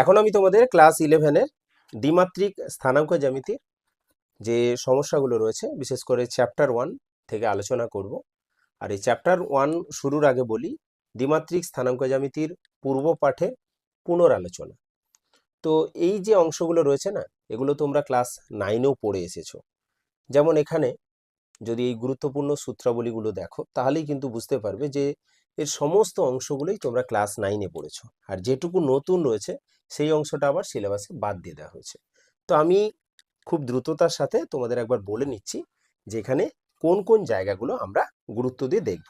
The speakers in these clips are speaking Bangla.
এখন আমি তোমাদের ক্লাস ইলেভেনের দ্বিমাত্রিক স্থানাঙ্ক জ্যামিতির যে সমস্যাগুলো রয়েছে, বিশেষ করে চ্যাপ্টার ওয়ান থেকে আলোচনা করব। আর এই চ্যাপ্টার ওয়ান শুরুর আগে বলি, দ্বিমাত্রিক স্থানাঙ্ক জ্যামিতির পূর্ব পাঠের পুনরালোচনা। তো এই যে অংশগুলো রয়েছে না, এগুলো তোমরা ক্লাস নাইনেও পড়ে এসেছ। যেমন এখানে যদি এই গুরুত্বপূর্ণ সূত্রাবলীগুলো দেখো, তাহলেই কিন্তু বুঝতে পারবে যে এর সমস্ত অংশগুলোই তোমরা ক্লাস নাইনে পড়েছো। আর যেটুকু নতুন রয়েছে, সেই অংশটা আবার সিলেবাসে বাদ দিয়ে দেওয়া হয়েছে। তো আমি খুব দ্রুততার সাথে তোমাদের একবার বলে নিচ্ছি যে এখানে কোন কোন জায়গাগুলো আমরা গুরুত্ব দিয়ে দেখব।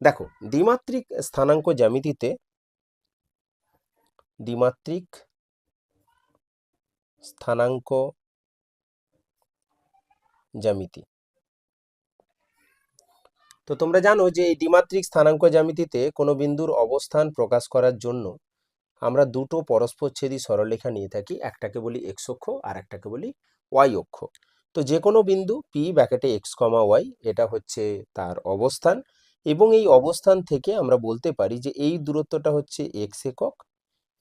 দেখো, দ্বিমাত্রিক স্থানাঙ্ক জ্যামিতিতে দ্বিমাত্রিক স্থানাঙ্ক জ্যামিতি তো তোমরা জানো যে এই দ্বিমাত্রিক স্থানাঙ্ক জ্যামিতিতে কোনো বিন্দুর অবস্থান প্রকাশ করার জন্য আমরা দুটো পরস্পরচ্ছেদী সরলরেখা নিয়ে থাকি, একটাকে বলি এক্স অক্ষ আর একটাকে বলি ওয়াই অক্ষ। তো যে কোনো বিন্দু পি ব্যাকেটে এক্স কমা ওয়াই এটা হচ্ছে তার অবস্থান এবং এই অবস্থান থেকে আমরা বলতে পারি যে এই দূরত্বটা হচ্ছে এক্স একক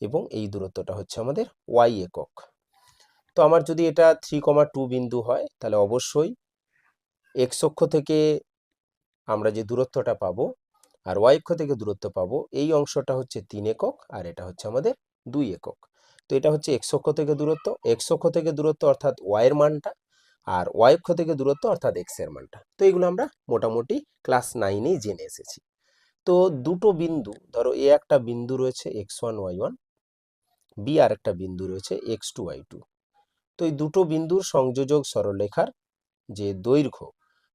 এবং এই দূরত্বটা হচ্ছে আমাদের ওয়াই একক। তো আমার যদি এটা থ্রি কমা টু বিন্দু হয়, তাহলে অবশ্যই এক্স অক্ষ থেকে আমরা যে দূরত্বটা পাবো আর ওয়াই অক্ষ থেকে দূরত্ব পাবো, এই অংশটা হচ্ছে তিন একক আর এটা হচ্ছে আমাদের দুই একক। তো এটা হচ্ছে এক্স অক্ষ থেকে দূরত্ব এক্স অক্ষ থেকে দূরত্ব অর্থাৎ ওয়াই এর মানটা আর ওয়াই অক্ষ থেকে দূরত্ব অর্থাৎ এক্সের মানটা। তো এগুলো আমরা মোটামুটি ক্লাস নাইনেই জেনে এসেছি। তো দুটো বিন্দু, ধরো এ একটা বিন্দু রয়েছে X one Y one B আর একটা বিন্দু রয়েছে এক্স টু ওয়াই টু তো এই দুটো বিন্দুর সংযোজক সরলরেখার যে দৈর্ঘ্য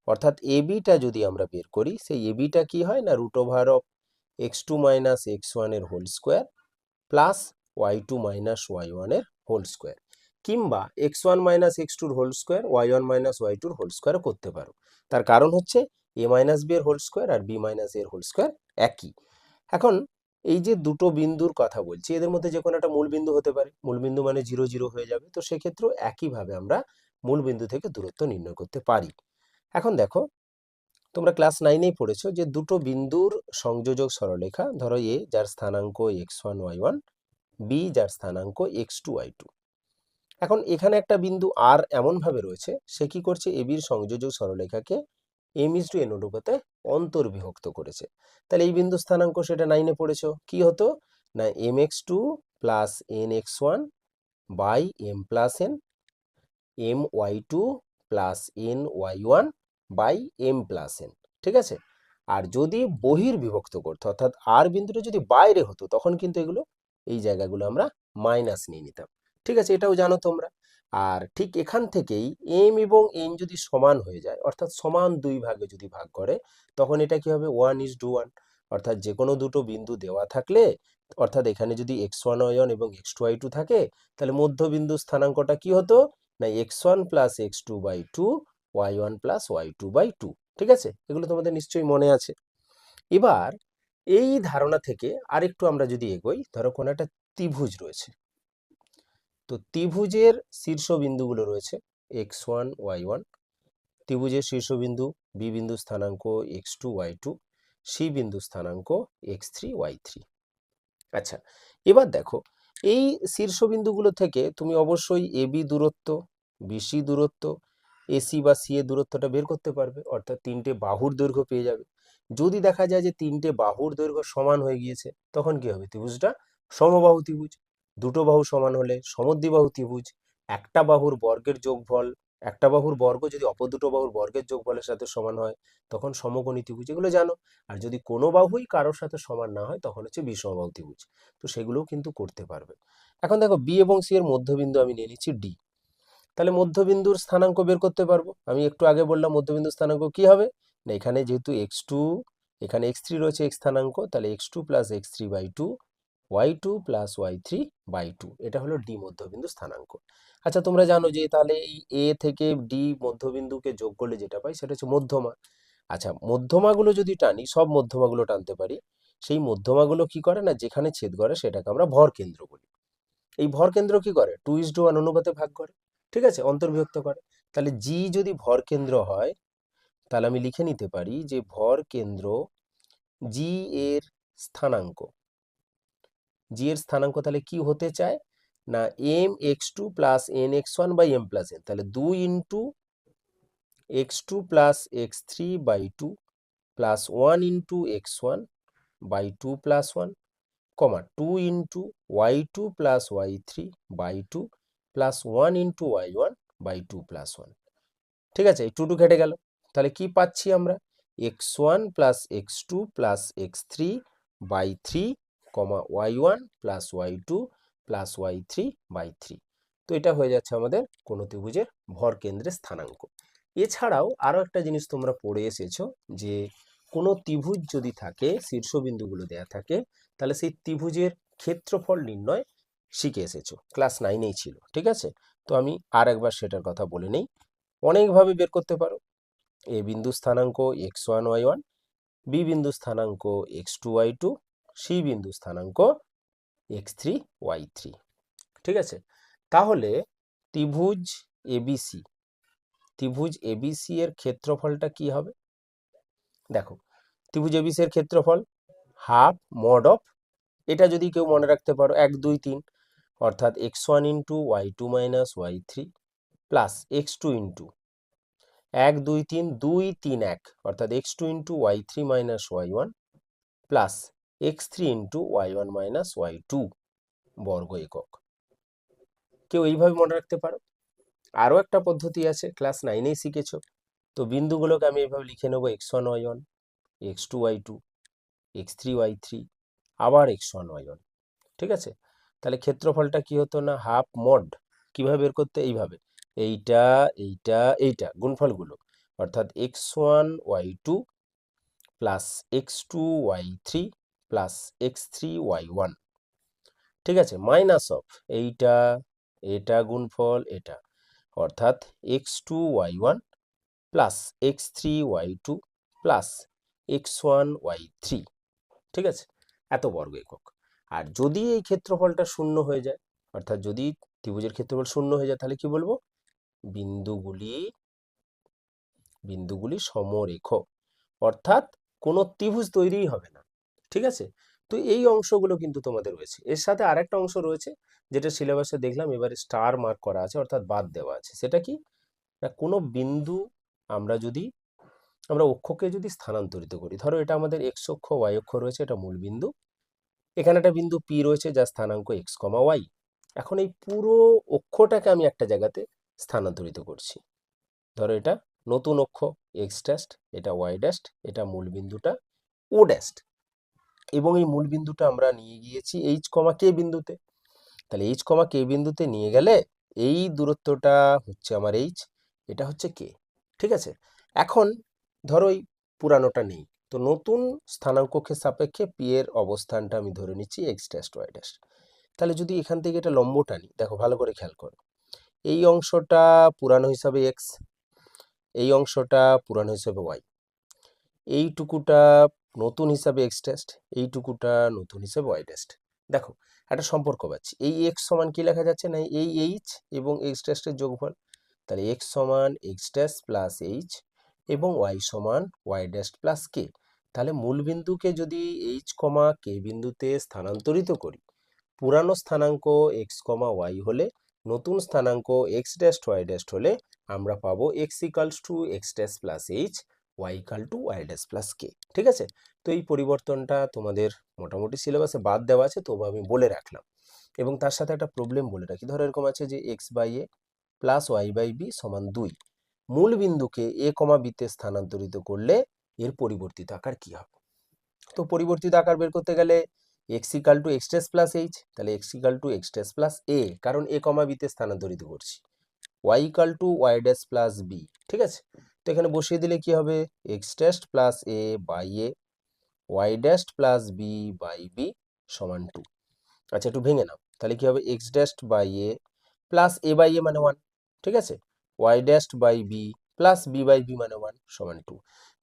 অর্থাৎ এবিটা যদি আমরা বের করি, সেই এবিটা কি হয় না root over of X two minus X ওয়ানের whole square plus Y two minus Y ওয়ানের হোল স্কোয়ার কিংবা এক্স ওয়ান মাইনাস এক্স টুর whole square Y one minus Y টুর হোল স্কোয়ারও করতে পারো। তার কারণ হচ্ছে এ মাইনাস বি এর হোল স্কোয়ার আর বি মাইনাস এর হোল স্কোয়ার একই। এখন এই যে দুটো বিন্দুর কথা বলছি, এদের মধ্যে যে কোনো একটা মূল বিন্দু হতে পারে। মূল বিন্দু মানে জিরো জিরো হয়ে যাবে। তো সেক্ষেত্রেও একইভাবে আমরা মূল বিন্দু থেকে দূরত্ব নির্ণয় করতে পারি। এখন দেখো, তোমরা ক্লাস নাইনেই পড়েছো যে দুটো বিন্দুর সংযোজক সরলরেখা, ধরো এ যার স্থানাঙ্ক X one Y one B যার স্থানাঙ্ক এক্স টু ওয়াই টু এখন এখানে একটা বিন্দু আর এমনভাবে রয়েছে, সে কি করছে? এবির সংযোজক সরলরেখাকে এম ইস টু এন অনুপাতে অন্তর্বিভক্ত করেছে। তাহলে এই বিন্দু স্থানাঙ্ক সেটা নাইনে পড়েছো। কি হতো? না M X two plus N X one by M plus N M Y two plus N Y one by M plus N ঠিক আছে? আর যদি বহির বিভক্ত করতো, অর্থাৎ আর বিন্দুটা যদি বাইরে হতো, তখন কিন্তু এগুলো, এই জায়গাগুলো আমরা মাইনাস নিয়ে নিতাম, ঠিক আছে? এটাও জানো তোমরা। আর ঠিক এখান থেকেই এম এবং এন যদি সমান হয়ে যায়, অর্থাৎ সমান দুই ভাগে যদি ভাগ করে, তখন এটা কি হবে? ওয়ান ইজ টু ওয়ান অর্থাৎ যে কোনো দুটো বিন্দু দেওয়া থাকলে, অর্থাৎ এখানে যদি এক্স ওয়ান ওয়ান এবং এক্স টু ওয়াই টু থাকে, তাহলে মধ্যবিন্দু স্থানাঙ্কটা কি হতো? না X one plus X two by two Y one plus Y two by two ঠিক আছে? এগুলো তোমাদের নিশ্চয়ই মনে আছে। এবার এই ধারণা থেকে আরেকটু আমরা যদি এগোই, ধরো কোনো একটা ত্রিভুজ রয়েছে। তো ত্রিভুজের শীর্ষবিন্দুগুলো রয়েছে এক্স ওয়ান ওয়াই ওয়ান ত্রিভুজের শীর্ষবিন্দু বি বিন্দু স্থানাঙ্ক X two Y two C বিন্দু স্থানাঙ্ক এক্স থ্রি ওয়াই থ্রি আচ্ছা এবার দেখো, এই শীর্ষবিন্দুগুলো থেকে তুমি অবশ্যই এবি দূরত্ব বিসি দূরত্ব এসি বা সি এর দূরত্বটা বের করতে পারবে, অর্থাৎ তিনটে বাহুর দৈর্ঘ্য পেয়ে যাবে। যদি দেখা যায় যে তিনটে বাহুর দৈর্ঘ্য সমান হয়ে গিয়েছে, তখন কি হবে? ত্রিভুজটা সমবাহু ত্রিভুজ। দুটো বাহু সমান হলে সমদ্বিবাহু ত্রিভুজ। একটা বাহুর বর্গের যোগফল, একটা বাহুর বর্গ যদি অপর দুটো বাহুর বর্গের যোগফলের সাথে সমান হয়, তখন সমকোণী ত্রিভুজ, এগুলো জানো। আর যদি কোনো বাহুই কারোর সাথে সমান না হয়, তখন হচ্ছে বিষমবাহু ত্রিভুজ। তো সেগুলোও কিন্তু করতে পারবে। এখন দেখো বি এবং সি এর মধ্যবিন্দু আমি নিয়ে নিচ্ছি ডি তাহলে মধ্যবিন্দুর স্থানাঙ্ক বের করতে পারব। আমি একটু আগে বললাম মধ্যবিন্দুর স্থানাঙ্ক কি হবে? না, এখানে যেহেতু এক্স টু এখানে এক্স থ্রি রয়েছে এক্স স্থানাঙ্ক, তাহলে X two plus X three by two Y two plus Y three by two এটা হলো ডি মধ্যবিন্দু স্থানাঙ্ক। আচ্ছা তোমরা জানো যে তাহলে এই এ থেকে ডি মধ্যবিন্দুকে যোগ করলে যেটা পাই, সেটা হচ্ছে মধ্যমা। আচ্ছা মধ্যমাগুলো যদি টানি, সব মধ্যমাগুলো টানতে পারি, সেই মধ্যমাগুলো কি করে? না, যেখানে ছেদ করে, সেটাকে আমরা ভর কেন্দ্র বলি। এই ভর কেন্দ্র কি করে? টু ইস ওয়ান অনুপাতে ভাগ করে। ঠিক আছে? অন্তর্বিভক্ত করে। তাহলে জি যদি ভর কেন্দ্র হয়, তাহলে আমি লিখে নিতে পারি যে ভর কেন্দ্র জি এর স্থানাঙ্ক। জি এর স্থানাঙ্ক তাহলে কি হতে চায়? না M X two plus N X one by M plus N তাহলে দুই into X two plus X three by two plus one into X one by two plus one comma two into Y two plus Y three by two plus one into Y one by two plus one ঠিক আছে? এই টু টু কেটে গেল। তাহলে কি পাচ্ছি আমরা? X one plus X two plus X three by three comma Y one plus Y two plus Y three by three তো এটা হয়ে যাচ্ছে আমাদের কোনো ত্রিভুজের ভর কেন্দ্রের স্থানাঙ্ক। এছাড়াও আরও একটা জিনিস তোমরা পড়ে এসেছ যে কোনো ত্রিভুজ যদি থাকে, শীর্ষবিন্দুগুলো দেয়া থাকে, তাহলে সেই ত্রিভুজের ক্ষেত্রফল নির্ণয় শিখে এসেছ। ক্লাস নাইনেই ছিল, ঠিক আছে? তো আমি আর একবার সেটার কথা বলে নেই। অনেকভাবে বের করতে পারো। এ বিন্দু স্থানাঙ্ক X one Y one B বিন্দু স্থানাঙ্ক X two Y two C বিন্দু স্থানাঙ্ক এক্স থ্রি ওয়াই থ্রি ঠিক আছে? তাহলে ত্রিভুজ এবিসি ত্রিভুজ এবিসি এর ক্ষেত্রফলটা কি হবে? দেখো, ত্রিভুজ এবিসি এর ক্ষেত্রফল হাফ মড অফ এটা যদি কেউ মনে রাখতে পারো, এক, দুই, তিন অর্থাৎ X one into Y two minus Y three plus X two into এক, দুই, তিন দুই, তিন, এক, অর্থাৎ X two into Y three minus Y one plus X three into Y one minus Y two বর্গ একক। কেউ এইভাবে মনে রাখতে পারো? আরও একটা পদ্ধতি আছে ক্লাস নাইনেই শিখেছো। তো বিন্দুগুলোকে আমি এইভাবে লিখে নেব X one Y one X two Y two X three Y three আবার এক্স ওয়ান ওয়াই ওয়ান ঠিক আছে? তাহলে ক্ষেত্রফলটা কি হতো না? হাফ মড কীভাবে বের করতে? এইভাবে। এইটা এইটা এইটা গুণফলগুলো। অর্থাৎ X one Y two plus X two Y three plus X three Y one ঠিক আছে? মাইনাস অফ এইটা, এটা গুণফল, এটা। অর্থাৎ X two Y one plus X three Y two plus X one Y three ঠিক আছে? এত বর্গ একক। আর যদি এই ক্ষেত্রফলটা শূন্য হয়ে যায়, অর্থাৎ যদি ত্রিভুজের ক্ষেত্রফল শূন্য হয়ে যায়, তাহলে কি বলব? বিন্দুগুলি বিন্দুগুলি সমরেখ। অর্থাৎ কোনো ত্রিভুজ তৈরিই হবে না। ঠিক আছে? তো এই অংশগুলো কিন্তু তোমাদের রয়েছে। এর সাথে আরেকটা অংশ রয়েছে, যেটা সিলেবাসে দেখলাম, এবারে স্টার মার্ক করা আছে, অর্থাৎ বাদ দেওয়া আছে। সেটা কি? না, কোনো বিন্দু আমরা যদি, আমরা অক্ষকে যদি স্থানান্তরিত করি, ধরো এটা আমাদের এক্স অক্ষ ওয়াই অক্ষ রয়েছে, এটা মূল বিন্দু। এখানে একটা বিন্দু পি রয়েছে যা স্থানাঙ্ক এক্স কমা ওয়াই এখন এই পুরো অক্ষটাকে আমি একটা জায়গাতে স্থানান্তরিত করছি। ধরো এটা নতুন অক্ষ এক্স ড্যাস্ট এটা ওয়াই ড্যাস্ট এটা মূল বিন্দুটা ও ড্যাস্ট এবং এই মূল বিন্দুটা আমরা নিয়ে গিয়েছি এইচ কমা কে বিন্দুতে। তাহলে এইচ কমা কে বিন্দুতে নিয়ে গেলে এই দূরত্বটা হচ্ছে আমার এইচ এটা হচ্ছে কে ঠিক আছে? এখন ধরো এই পুরানোটা নেই। তো নতুন স্থানাঙ্ককে সাপেক্ষে পি এর অবস্থানটা আমি ধরে নিচ্ছি এক্স ড্যাস্ট ওয়াই ড্যাস্ট তাহলে যদি এখান থেকে এটা লম্ব টানি দেখো ভালো করে খেয়াল করো। এই অংশটা পুরানো হিসাবে এক্স এই অংশটা পুরানো হিসাবে ওয়াই এইটুকুটা নতুন হিসাবে এক্স টেস্ট এইটুকুটা নতুন হিসাবে ওয়াই টেস্ট দেখো, একটা সম্পর্ক পাচ্ছি। এই এক্স সমান কি লেখা যাচ্ছে না? এই এইচ এবং এক্স টেস্টের যোগফল। তাহলে এক্স সমান এক্স টেস্ট প্লাস এইচ এবং ওয়াই সমান ওয়াই ড্যাস্ট প্লাস কে তাহলে মূল বিন্দুকে যদি এইচ কমা কে বিন্দুতে স্থানান্তরিত করি, পুরানো স্থানাঙ্ক এক্স কমা ওয়াই হলে, নতুন স্থানাঙ্ক এক্স ড্যাস্ট ওয়াই ড্যাস্ট হলে আমরা পাবো X equals to X dash plus H Y equal to Y dash plus K ঠিক আছে? তো এই পরিবর্তনটা তোমাদের মোটামুটি সিলেবাসে বাদ দেওয়া আছে, তবু আমি বলে রাখলাম। এবং তার সাথে একটা প্রবলেম বলে রাখি। ধরো এরকম আছে যে X by A plus Y by B সমান দুই। মূল বিন্দুকে এ কমা বিতে স্থানান্তরিত করলে এর পরিবর্তিত আকার কি হবে? তো পরিবর্তিত আকার বের করতে গেলে X equal to X dash plus H তাহলে X equal to X dash plus A কারণ এ কমা বিতে স্থানান্তরিত করছি। Y equal to Y dash plus B ঠিক আছে? তো এখানে বসিয়ে দিলে কি হবে? X plus A by A Y dash plus B by B সমান টু আচ্ছা একটু ভেঙে নাও। তাহলে কি হবে? X dash by A plus A by A মানে ওয়ান ঠিক আছে? Y dash by B plus B by B মানে ওয়ান সমান টু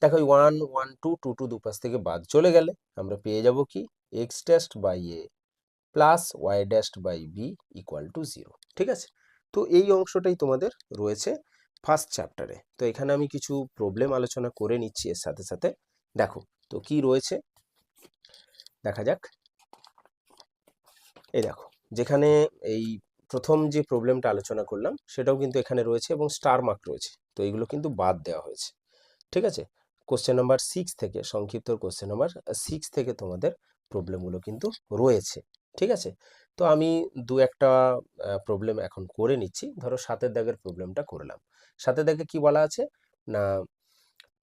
দেখো one one two two two দুপাশ থেকে বাদ চলে গেলে আমরা পেয়ে যাব কি? X dash by A plus Y dash by B equal to zero ঠিক আছে? তো এই অংশটাই তোমাদের রয়েছে ফার্স্ট চ্যাপ্টারে তো এখানে আমি কিছু প্রবলেম আলোচনা করে নিচ্ছি এর সাথে সাথে। দেখো, তো কি রয়েছে? দেখা যাক। এই দেখো, যেখানে এই প্রথম যে প্রবলেমটা আলোচনা করলাম, সেটাও কিন্তু এখানে রয়েছে এবং স্টার মার্ক রয়েছে। তো এগুলো কিন্তু বাদ দেওয়া হয়েছে। ঠিক আছে? কোশ্চেন নাম্বার সিক্স থেকে, সংক্ষিপ্ত কোশ্চেন নাম্বার সিক্স থেকে তোমাদের প্রবলেমগুলো কিন্তু রয়েছে। ঠিক আছে? তো আমি দু একটা প্রবলেম এখন করে নিচ্ছি। ধরো সাতের দাগের প্রবলেমটা করলাম। সাতের দাগে কি বলা আছে? না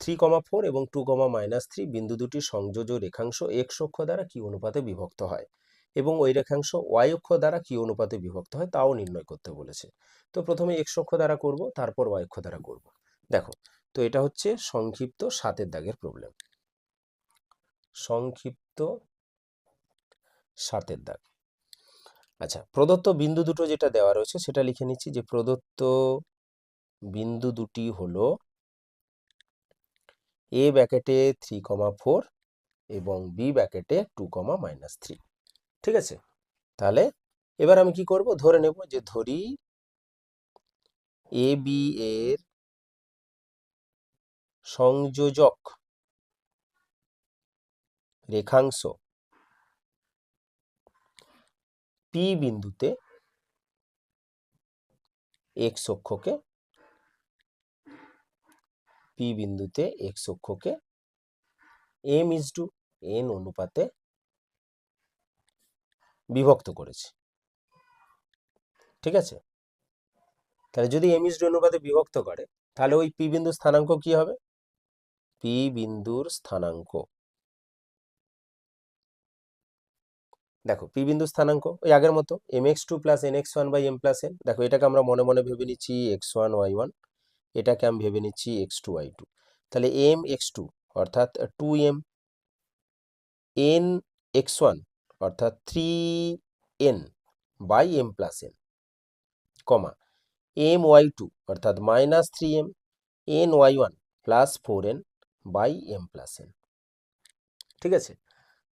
থ্রি কমা ফোর এবং টু কমা মাইনাস থ্রি বিন্দু দুটি সংযোজ রেখাংশ এক্স অক্ষ দ্বারা কি অনুপাতে বিভক্ত হয়? এবং ওই রেখাংশ ওয়াই অক্ষ দ্বারা কি অনুপাতে বিভক্ত হয় তাও নির্ণয় করতে বলেছে। তো প্রথমে এক্স অক্ষ দ্বারা করব, তারপর ওয়াই অক্ষ দ্বারা করব। দেখো, তো এটা হচ্ছে সংক্ষিপ্ত সাতের দাগের প্রবলেম সংক্ষিপ্ত সাতের দাগ। আচ্ছা প্রদত্ত বিন্দু দুটো যেটা দেওয়া রয়েছে সেটা লিখে নিচ্ছি যে প্রদত্ত বিন্দু দুটি হলো এ ব্যাকেটে থ্রি কমা ফোর এবং বি ব্যাকেটে টু কমা মাইনাস থ্রি ঠিক আছে? তাহলে এবার আমি কি করব? ধরে নেব যে ধরি এ বি এর সংযোজক রেখাংশ পি বিন্দুতে এক্স অক্ষকে পি বিন্দুতে এক্স অক্ষকে এম ইজ টু এন অনুপাতে বিভক্ত করেছি। ঠিক আছে? তাহলে যদি এম টু অনুপাতে বিভক্ত করে, তাহলে ওই পি বিন্দুর স্থানাঙ্ক কি হবে? পি বিন্দুর স্থানাঙ্ক। দেখো পি বিন্দু স্থানাঙ্ক, ওই আগের মতো M X two plus N X one by M plus N দেখো, এটাকে আমরা মনে মনে ভেবে নিচ্ছি এক্স ওয়ান ওয়াই ওয়ান এটাকে আমি ভেবে নিচ্ছি এক্স টু ওয়াই টু তাহলে এম এক্স টু অর্থাৎ two M N X one অর্থাৎ three N by M plus N comma M Y two অর্থাৎ minus three M N Y one plus four N by M plus N ঠিক আছে?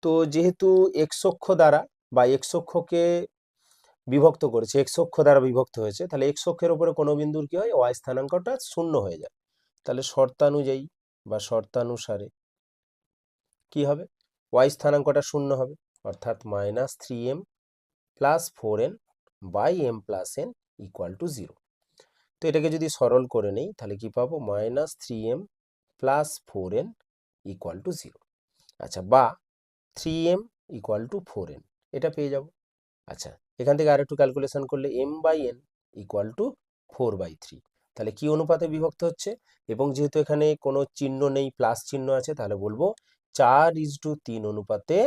তো যেহেতু এক্স অক্ষ দ্বারা বা এক্স অক্ষকে বিভক্ত করেছে এক্স অক্ষ দ্বারা বিভক্ত হয়েছে, তাহলে এক্স অক্ষের উপরে কোনো বিন্দুর কি হয়? ওয়াই স্থানাঙ্কটা শূন্য হয়ে যায়। তাহলে শর্তানুযায়ী বা শর্তানুসারে কি হবে? ওয়াই স্থানাঙ্কটা শূন্য হবে। অর্থাৎ minus three M plus four N by M plus N equal to zero তো এটাকে যদি সরল করে নেই, তাহলে কি পাবো? Minus three M plus four N equal to zero আচ্ছা বা three M equal to four N এটা পেয়ে যাব। আচ্ছা এখান থেকে আরেকটু ক্যালকুলেশন করলে M by N equal to four by three তাহলে কি অনুপাতে বিভক্ত হচ্ছে? এবং যেহেতু এখানে কোনো চিহ্ন নেই প্লাস চিহ্ন আছে, তাহলে বলব চার ইজ টু তিন অনুপাতে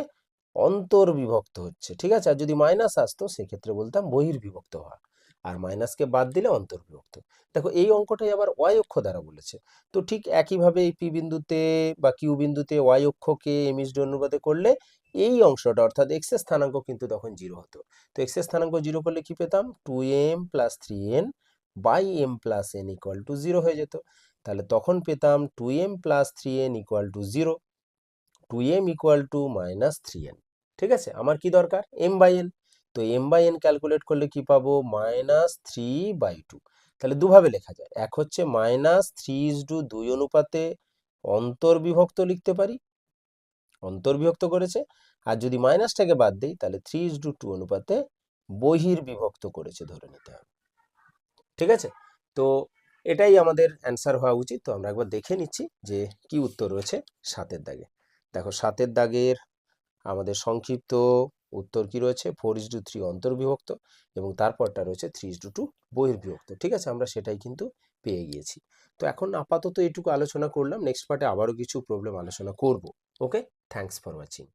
অন্তর্বিভক্ত হচ্ছে, ঠিক আছে? আর যদি মাইনাস আসতো, সেক্ষেত্রে বলতাম বহির্বিভক্ত হওয়া। আর মাইনাসকে বাদ দিলে অন্তর্বিভক্ত। দেখো, এই অঙ্কটাই আবার ওয়াই অক্ষ দ্বারা বলেছে। তো ঠিক একইভাবে এই পি বিন্দুতে বা কিউ বিন্দুতে ওয়াই অক্ষকে এমএসডি অনুপাতে করলে এই অংশটা, অর্থাৎ এক্সের স্থানাঙ্ক কিন্তু তখন জিরো হতো। তো এক্সের স্থানাঙ্ক জিরো করলে কি পেতাম? Two M plus three N by M plus N equal to zero হয়ে যেত। তাহলে তখন পেতাম two M plus three N equal to zero two M equal to minus three N ঠিক আছে? আমার কি দরকার? এম বাই এন তো এম বাই এন ক্যালকুলেট করলে কি পাবো? মাইনাস থ্রি বাই টু তাহলে দুভাবে লেখা যায়। এক হচ্ছে মাইনাস থ্রি ইজ টু দুই অনুপাতে অন্তর্বিভক্ত লিখতে পারি। অন্তর্বিভক্ত করেছে। আর যদি মাইনাসটাকে বাদ দিই, তাহলে থ্রি ইজ টু টু অনুপাতে বহির্বিভক্ত করেছে ধরে নিতে হবে। ঠিক আছে? তো এটাই আমাদের অ্যান্সার হওয়া উচিত। তো আমরা একবার দেখে নিচ্ছি যে কি উত্তর রয়েছে সাতের দাগে। দেখো, সাতের দাগের আমাদের সংক্ষিপ্ত উত্তর কি রয়েছে? ফোর ইস টু থ্রি অন্তর্বিভক্ত এবং তারপরটা রয়েছে থ্রি ইস টু টু বহির্বিভক্ত। ঠিক আছে? আমরা সেটাই কিন্তু পেয়ে গিয়েছি। তো এখন আপাতত এটুকু আলোচনা করলাম। নেক্সট পার্টে আবারও কিছু প্রবলেম আলোচনা করব। Okay thanks for watching